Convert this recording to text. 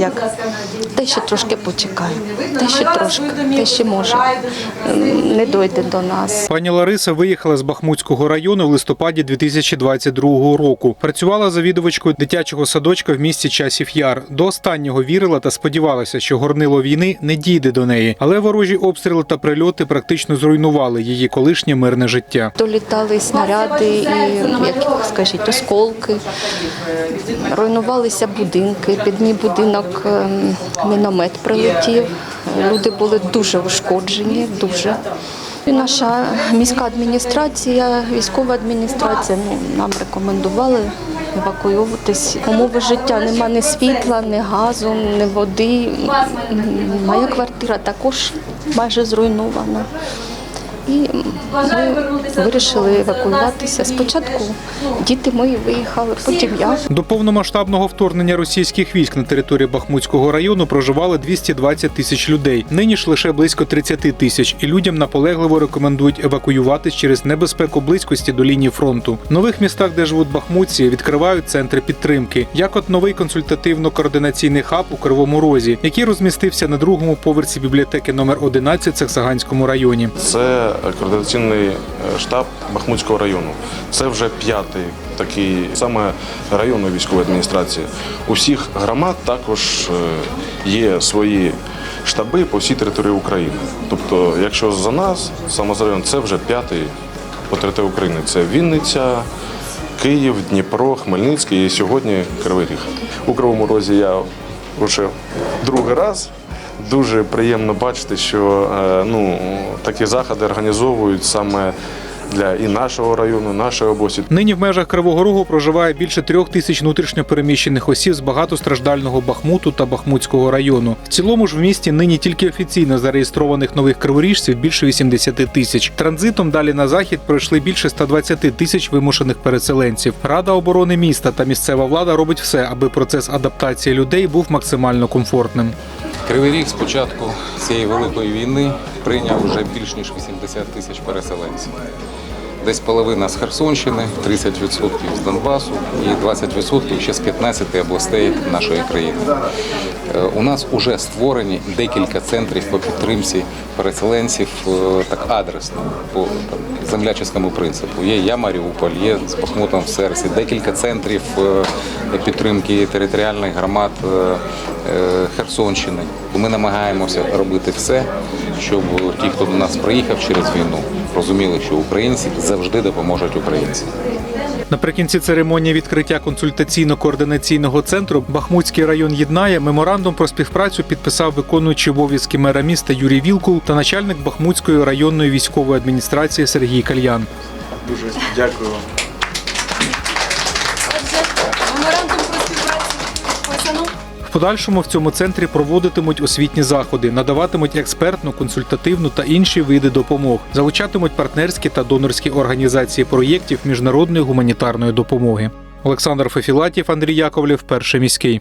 як те ще трошки почекає, те ще трошки, те ще може не дойде до нас. Пані Лариса виїхала з Бахмутського району в листопаді 2022 року. Працювала завідувачкою дитячого садочка в місті Часів Яр. До останнього вірила та сподівалася, що горнило війни не дійде до неї. Але ворожі обстріли та прильоти практично зруйнували її колишнє мирне життя. Долітали снаряди і, як скажіть, осколки. Руйнувалися будинки. Під мій будинок ем, міномет прилетів. Люди були дуже ушкоджені, дуже. І наша міська адміністрація, військова адміністрація ну, нам рекомендували евакуюватись. Умови життя нема ні світла, ні газу, ні води. Моя квартира також майже зруйнована. І ми вирішили евакуюватися. Спочатку діти мої виїхали, потім я. До повномасштабного вторгнення російських військ на території Бахмутського району проживало 220 тисяч людей. Нині ж лише близько 30 тисяч, і людям наполегливо рекомендують евакуюватись через небезпеку близькості до лінії фронту. В нових містах, де живуть бахмутці, відкривають центри підтримки, як от новий консультативно-координаційний хаб у Кривому Розі, який розмістився на другому поверсі бібліотеки номер 11 в Саксаганському районі. Це координаційний е, штаб Бахмутського району. Це вже п'ятий такий саме районної військової адміністрації. У всіх громад також е, є свої штаби по всій території України. Тобто, якщо за нас, саме за район, це вже п'ятий по території України. Це Вінниця. Київ, Дніпро, Хмельницький і сьогодні Кривий Ріг. У Кривому Розі я вже другий раз. Дуже приємно бачити, що е, ну, такі заходи організовують саме для і нашого району, нашої області. Нині в межах Кривого Рогу проживає більше трьох тисяч внутрішньопереміщених осіб з багатостраждального Бахмуту та Бахмутського району. В цілому ж в місті нині тільки офіційно зареєстрованих нових криворіжців більше 80 тисяч. Транзитом далі на захід пройшли більше 120 тисяч вимушених переселенців. Рада оборони міста та місцева влада робить все, аби процес адаптації людей був максимально комфортним. Кривий Ріг з початку цієї великої війни прийняв вже більш ніж 80 тисяч переселенців. Десь половина з Херсонщини, 30% з Донбасу і 20% ще з 15 областей нашої країни. Е, У нас вже створені декілька центрів по підтримці переселенців е, так адресно, по там, землячому принципу. Є Я Маріуполь, є з Бахмутом в серці, декілька центрів е, підтримки територіальних громад Херсонщини. Ми намагаємося робити все, щоб ті, хто до нас приїхав через війну, розуміли, що українці завжди допоможуть українцям. Наприкінці церемонії відкриття консультаційно-координаційного центру Бахмутський район єднає меморандум про співпрацю підписав виконуючий обов'язки мера міста Юрій Вілкул та начальник Бахмутської районної військової адміністрації Сергій Кальян. Дуже дякую вам. Отже, меморандум про співпрацю підписано. Подальшому в цьому центрі проводитимуть освітні заходи, надаватимуть експертну, консультативну та інші види допомог, залучатимуть партнерські та донорські організації проєктів міжнародної гуманітарної допомоги. Олександр Фефілатів, Андрій Яковлів, перший міський.